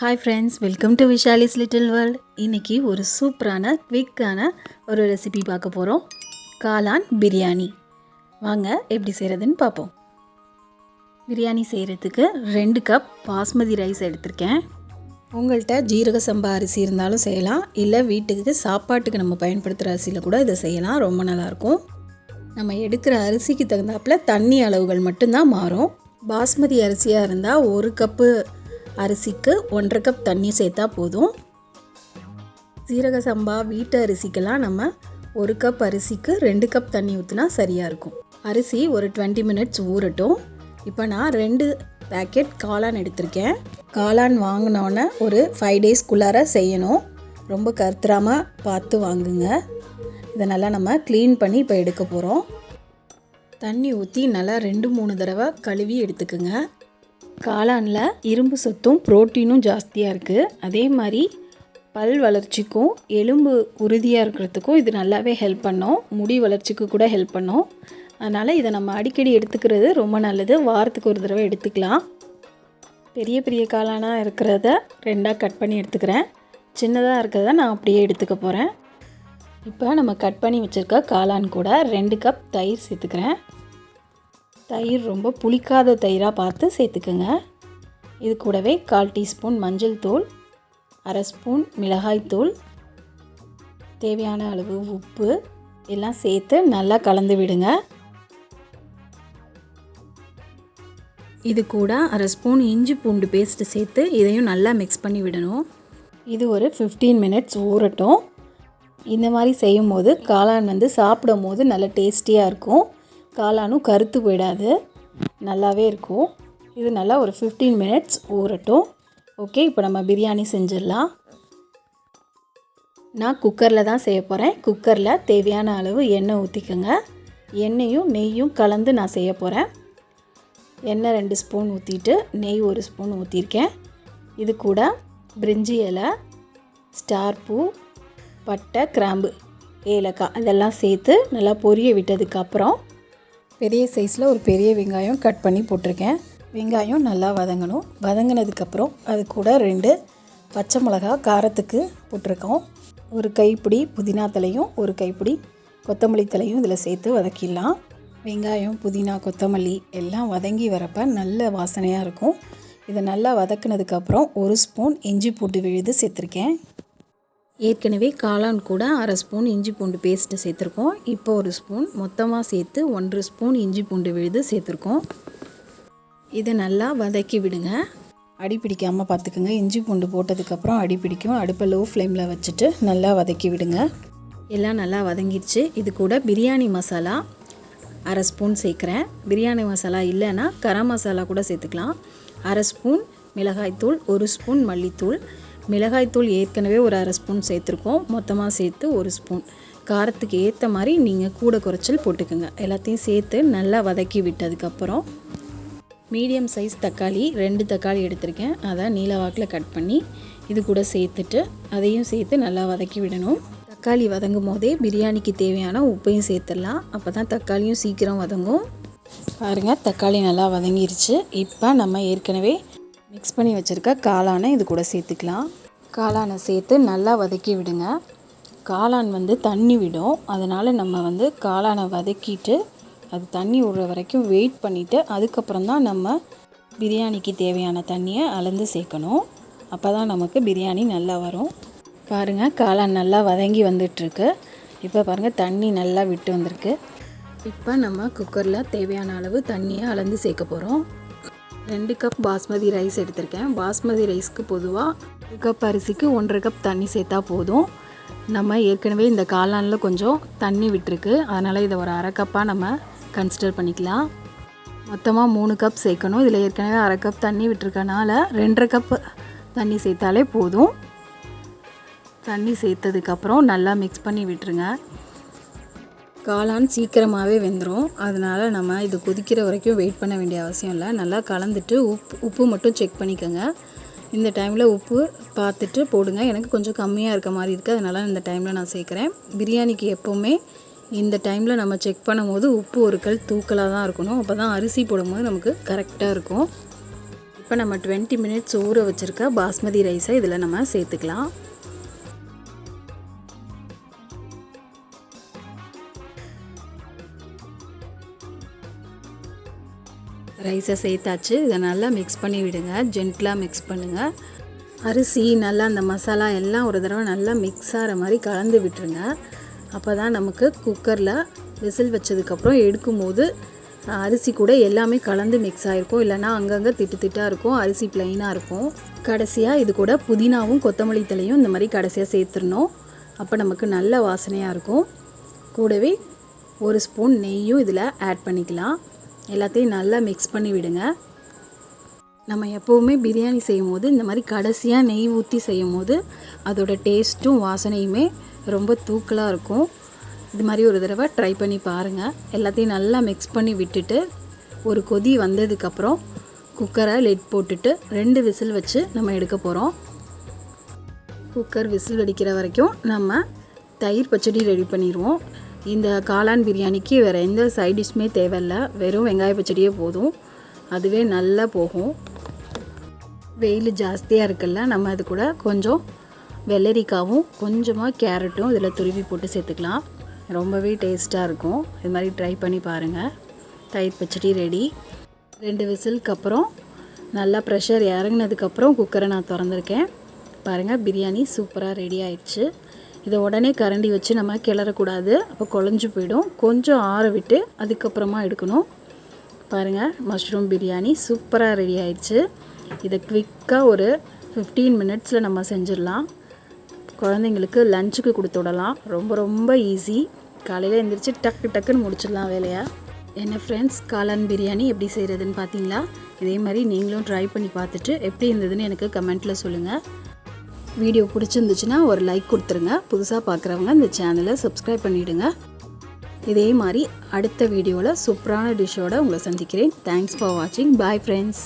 Hi friends welcome to Vishali's little world இன்றைக்கி ஒரு சூப்பரான குவிக்கான ஒரு ரெசிபி பார்க்க போகிறோம் காளான் பிரியாணி. வாங்க எப்படி செய்கிறதுன்னு பார்ப்போம். பிரியாணி செய்கிறதுக்கு ரெண்டு கப் பாஸ்மதி ரைஸ் எடுத்திருக்கேன். உங்கள்கிட்ட ஜீரக சம்பா அரிசி இருந்தாலும் செய்யலாம். இல்லை வீட்டுக்கு சாப்பாட்டுக்கு நம்ம பயன்படுத்துகிற அரிசியில் கூட இதை செய்யலாம். ரொம்ப நல்லாயிருக்கும். நம்ம எடுக்கிற அரிசிக்கு தகுந்தாப்புல தண்ணி அளவுகள் மட்டும்தான் மாறும். பாஸ்மதி அரிசியாக இருந்தால் ஒரு கப்பு அரிசிக்கு ஒன்றரை கப் தண்ணி சேர்த்தா போதும். சீரக சம்பா வீட்டு அரிசிக்கெல்லாம் நம்ம ஒரு கப் அரிசிக்கு ரெண்டு கப் தண்ணி ஊற்றினா சரியாக இருக்கும். அரிசி ஒரு டுவெண்ட்டி மினிட்ஸ் ஊறட்டும். இப்போ நான் ரெண்டு பேக்கெட் காளான் எடுத்திருக்கேன். காளான் வாங்கினோன்னே ஒரு ஃபைவ் டேஸ்க்குள்ளார செய்யணும். ரொம்ப கருத்துறாமல் பார்த்து வாங்குங்க. இதை நல்லா நம்ம க்ளீன் பண்ணி இப்போ எடுக்க போகிறோம் தண்ணி ஊற்றி நல்லா ரெண்டு மூணு தடவை கழுவி எடுத்துக்குங்க. காளானில் இரும்பு சத்தும் புரோட்டீனும் ஜாஸ்தியாக இருக்குது அதே மாதிரி பல் வளர்ச்சிக்கும் எலும்பு உறுதியாக இருக்கிறதுக்கும் இது நல்லாவே ஹெல்ப் பண்ணும். முடி வளர்ச்சிக்கு கூட ஹெல்ப் பண்ணும். அதனால் இதை நம்ம அடிக்கடி எடுத்துக்கிறது ரொம்ப நல்லது. வாரத்துக்கு ஒரு தடவை எடுத்துக்கலாம். பெரிய பெரிய காளானாக இருக்கிறத ரெண்டாக கட் பண்ணி எடுத்துக்கிறேன். சின்னதாக இருக்கிறத நான் அப்படியே எடுத்துக்க போகிறேன் இப்போ நம்ம கட் பண்ணி வச்சுருக்க காளான் கூட ரெண்டு கப் தயிர் சேர்த்துக்கிறேன். தயிர் ரொம்ப புளிக்காத தயிராக பார்த்து சேர்த்துக்குங்க. இது கூடவே கால் டீஸ்பூன் மஞ்சள் தூள் அரை ஸ்பூன் மிளகாய் தூள் தேவையான அளவு உப்பு எல்லாம் சேர்த்து நல்லா கலந்து விடுங்க. இது கூட அரை ஸ்பூன் இஞ்சி பூண்டு பேஸ்ட்டு சேர்த்து இதையும் நல்லா மிக்ஸ் பண்ணி விடணும். இது ஒரு ஃபிஃப்டீன் மினிட்ஸ் ஊறட்டும். இந்த மாதிரி செய்யும் போது காளான் வந்து சாப்பிடும் போது நல்ல டேஸ்டியாக இருக்கும். காளானும் கருத்து போயிடாது. நல்லாவே இருக்கும். இது நல்லா ஒரு ஃபிஃப்டீன் மினிட்ஸ் ஊறட்டும். ஓகே இப்போ நம்ம பிரியாணி செஞ்சிடலாம். நான் குக்கரில் தான் செய்ய போகிறேன் குக்கரில் தேவையான அளவு எண்ணெய் ஊற்றிக்கோங்க எண்ணெயும் நெய்யும் கலந்து நான் செய்ய போகிறேன் எண்ணெய் ரெண்டு ஸ்பூன் ஊற்றிட்டு நெய் ஒரு ஸ்பூன் ஊற்றிருக்கேன் இது கூட பிரிஞ்சி இலை ஸ்டார் பூ பட்டை கிராம்பு ஏலக்காய் இதெல்லாம் சேர்த்து நல்லா பொரிய விட்டதுக்கப்புறம் பெரிய சைஸில் ஒரு பெரிய வெங்காயம் கட் பண்ணி போட்டிருக்கேன். வெங்காயம் நல்லா வதங்கணும். வதங்கினதுக்கப்புறம் அது கூட ரெண்டு பச்சை மிளகா காரத்துக்கு போட்டிருக்கோம். ஒரு கைப்பிடி புதினா தலையும் ஒரு கைப்பிடி கொத்தமல்லி தலையும் இதில் சேர்த்து வதக்கிடலாம். வெங்காயம் புதினா கொத்தமல்லி எல்லாம் வதங்கி வரப்போ நல்ல வாசனையாக இருக்கும். இதை நல்லா வதக்குனதுக்கப்புறம் ஒரு ஸ்பூன் இஞ்சி பூண்டு விழுது சேர்த்துருக்கேன். ஏற்கனவே காளான் கூட அரை ஸ்பூன் இஞ்சி பூண்டு பேஸ்ட்டு சேர்த்துருக்கோம். இப்போ ஒரு ஸ்பூன் மொத்தமாக சேர்த்து ஒன்றரை ஸ்பூன் இஞ்சி பூண்டு விழுது சேர்த்துருக்கோம். இதை நல்லா வதக்கி விடுங்க. அடி பிடிக்காமல் பார்த்துக்குங்க. இஞ்சி பூண்டு போட்டதுக்கப்புறம் அடி பிடிக்கும். அடுப்பை லோ ஃப்ளேமில் வச்சுட்டு நல்லா வதக்கி விடுங்க. எல்லாம் நல்லா வதங்கிடுச்சு. இது கூட பிரியாணி மசாலா அரை ஸ்பூன் சேர்க்குறேன். பிரியாணி மசாலா இல்லைன்னா கரம் மசாலா கூட சேர்த்துக்கலாம். அரை ஸ்பூன் மிளகாய்த்தூள் ஒரு ஸ்பூன் மல்லித்தூள் மிளகாய்த்தூள் ஏற்கனவே ஒரு அரை ஸ்பூன் சேர்த்துருக்கோம். மொத்தமாக சேர்த்து ஒரு ஸ்பூன். காரத்துக்கு ஏற்ற மாதிரி நீங்கள் கூட குறைச்சல் போட்டுக்கோங்க. எல்லாத்தையும் சேர்த்து நல்லா வதக்கி விட்டதுக்கப்புறம் மீடியம் சைஸ் தக்காளி ரெண்டு தக்காளி எடுத்திருக்கேன். அதை நீல வாக்கில் கட் பண்ணி இது கூட சேர்த்துட்டு அதையும் சேர்த்து நல்லா வதக்கி விடணும். தக்காளி வதங்கும் போதே பிரியாணிக்கு தேவையான உப்பையும் சேர்த்துடலாம். அப்போ தான் தக்காளியும் சீக்கிரம் வதங்கும். பாருங்கள் தக்காளி நல்லா வதங்கிருச்சு. இப்போ நம்ம ஏற்கனவே மிக்ஸ் பண்ணி வச்சுருக்க காளானை இது கூட சேர்த்துக்கலாம். காளானை சேர்த்து நல்லா வதக்கி விடுங்க. காளான் வந்து தண்ணி விடும். அதனால் நம்ம வந்து காளானை வதக்கிட்டு அது தண்ணி விடுற வரைக்கும் வெயிட் பண்ணிவிட்டு அதுக்கப்புறம் தான் நம்ம பிரியாணிக்கு தேவையான தண்ணியை அளந்து சேர்க்கணும். அப்போ தான் நமக்கு பிரியாணி நல்லா வரும். பாருங்கள் காளான் நல்லா வதங்கி வந்துட்டுருக்கு. இப்போ பாருங்கள் தண்ணி நல்லா விட்டு வந்திருக்கு. இப்போ நம்ம குக்கரில் தேவையான அளவு தண்ணியை அளந்து சேர்க்க போகிறோம் ரெண்டு கப் பாஸ்மதி ரைஸ் எடுத்திருக்கேன். பாஸ்மதி ரைஸ்க்கு பொதுவாக ஒரு கப் அரிசிக்கு ஒன்றரை கப் தண்ணி சேர்த்தா போதும். நம்ம ஏற்கனவே இந்த காளானில் கொஞ்சம் தண்ணி விட்டுருக்கு. அதனால் இதை ஒரு அரை கப்பாக நம்ம கன்சிடர் பண்ணிக்கலாம். மொத்தமாக மூணு கப் சேர்க்கணும். இதில் ஏற்கனவே அரை கப் தண்ணி விட்டுருக்கனால ரெண்டரை கப் தண்ணி சேர்த்தாலே போதும். தண்ணி சேர்த்ததுக்கப்புறம் நல்லா மிக்ஸ் பண்ணி விட்டுருங்க. காளான் சீக்கிரமாகவே வெந்துடும் அதனால் நம்ம இது கொதிக்கிற வரைக்கும் வெயிட் பண்ண வேண்டிய அவசியம் இல்லை. நல்லா கலந்துட்டு உப்பு உப்பு மட்டும் செக் பண்ணிக்கோங்க. இந்த டைமில் உப்பு பார்த்துட்டு போடுங்க. எனக்கு கொஞ்சம் கம்மியாக இருக்க மாதிரி இருக்குது அதனால் இந்த டைமில் நான் சேர்க்குறேன். பிரியாணிக்கு எப்போவுமே இந்த டைமில் நம்ம செக் பண்ணும்போது உப்பு ஒரு கல் தூக்கலாக தான் இருக்கணும். அப்போ தான் அரிசி போடும்போது நமக்கு கரெக்டாக இருக்கும். இப்போ நம்ம டுவெண்ட்டி மினிட்ஸ் ஊற வச்சுருக்க பாஸ்மதி ரைஸை இதில் நம்ம சேர்த்துக்கலாம். ரைஸை சேர்த்தாச்சு. இதை நல்லா மிக்ஸ் பண்ணி விடுங்க. ஜென்டிலாக மிக்ஸ் பண்ணுங்கள் அரிசி நல்லா அந்த மசாலா எல்லாம் ஒரு தடவை நல்லா மிக்ஸ் ஆகிற மாதிரி கலந்து விட்டுருங்க. அப்போ தான் நமக்கு குக்கரில் விசில் வச்சதுக்கப்புறம் எடுக்கும்போது அரிசி கூட எல்லாமே கலந்து மிக்ஸ் ஆகிருக்கும் இல்லைனா அங்கங்கே திட்டு திட்டாக இருக்கும். அரிசி ப்ளைனாக இருக்கும். கடைசியாக இது கூட புதினாவும் கொத்தமல்லி தலையும் இந்த மாதிரி கடைசியாக சேர்த்துடணும். அப்போ நமக்கு நல்ல வாசனையாக இருக்கும். கூடவே ஒரு ஸ்பூன் நெய்யும் இதில் ஆட் பண்ணிக்கலாம். எல்லாத்தையும் நல்லா மிக்ஸ் பண்ணி விடுங்க. நம்ம எப்போவுமே பிரியாணி செய்யும் போது இந்த மாதிரி கடைசியாக நெய் ஊற்றி செய்யும் போது அதோட டேஸ்ட்டும் வாசனையுமே ரொம்ப தூக்கலாக இருக்கும். இது மாதிரி ஒரு தடவை ட்ரை பண்ணி பாருங்கள் எல்லாத்தையும் நல்லா மிக்ஸ் பண்ணி விட்டுட்டு ஒரு கொதி வந்ததுக்கப்புறம் குக்கரை லெட் போட்டுட்டு ரெண்டு விசில் வச்சு நம்ம எடுக்க போகிறோம் குக்கர் விசில் வெடிக்கிற வரைக்கும் நம்ம தயிர் பச்சடி ரெடி பண்ணிடுவோம். இந்த காளான் பிரியாணிக்கு வேறு எந்த சைட் டிஷ்மே தேவையில்ல. வெறும் வெங்காய பச்சடியே போதும். அதுவே நல்லா போகும். வெயில் ஜாஸ்தியாக இருக்குல்ல நம்ம அது கூட கொஞ்சம் வெள்ளரிக்காவும் கொஞ்சமாக கேரட்டும் இதில் துருவி போட்டு சேர்த்துக்கலாம். ரொம்பவே டேஸ்ட்டாக இருக்கும். இது மாதிரி ட்ரை பண்ணி பாருங்கள் தயிர் பச்சடி ரெடி ரெண்டு விசிலுக்கு அப்புறம் நல்லா ப்ரெஷர் இறங்கினதுக்கப்புறம் குக்கரை நான் திறந்துருக்கேன். பாருங்கள் பிரியாணி சூப்பராக ரெடி ஆயிடுச்சு. இதை உடனே கரண்டி வச்சு நம்ம கிளறக்கூடாது. அப்போ குழஞ்சி போயிடும். கொஞ்சம் ஆற விட்டு அதுக்கப்புறமா எடுக்கணும். பாருங்கள் மஷ்ரூம் பிரியாணி சூப்பராக ரெடி ஆயிடுச்சு. இதை குவிக்காக ஒரு ஃபிஃப்டீன் மினிட்ஸில் நம்ம செஞ்சிடலாம். குழந்தைங்களுக்கு லஞ்சுக்கு கொடுத்து விடலாம். ரொம்ப ரொம்ப ஈஸி காலையில் எழுந்திரிச்சு டக்கு டக்குன்னு முடிச்சிடலாம் வேலையை. என்ன ஃப்ரெண்ட்ஸ் காளான் பிரியாணி எப்படி செய்கிறதுன்னு பார்த்தீங்களா? இதே மாதிரி நீங்களும் ட்ரை பண்ணி பார்த்துட்டு எப்படி இருந்ததுன்னு எனக்கு கமெண்ட்டில் சொல்லுங்கள் வீடியோ பிடிச்சிருந்துச்சுன்னா ஒரு லைக் கொடுத்துருங்க. புதுசாக பார்க்குறவங்க இந்த சேனலை சப்ஸ்கிரைப் பண்ணிவிடுங்க இதே மாதிரி அடுத்த வீடியோவில் சூப்பரான டிஷ்ஷோடு உங்களை சந்திக்கிறேன். தேங்க்ஸ் ஃபார் வாட்சிங் பாய் ஃப்ரெண்ட்ஸ்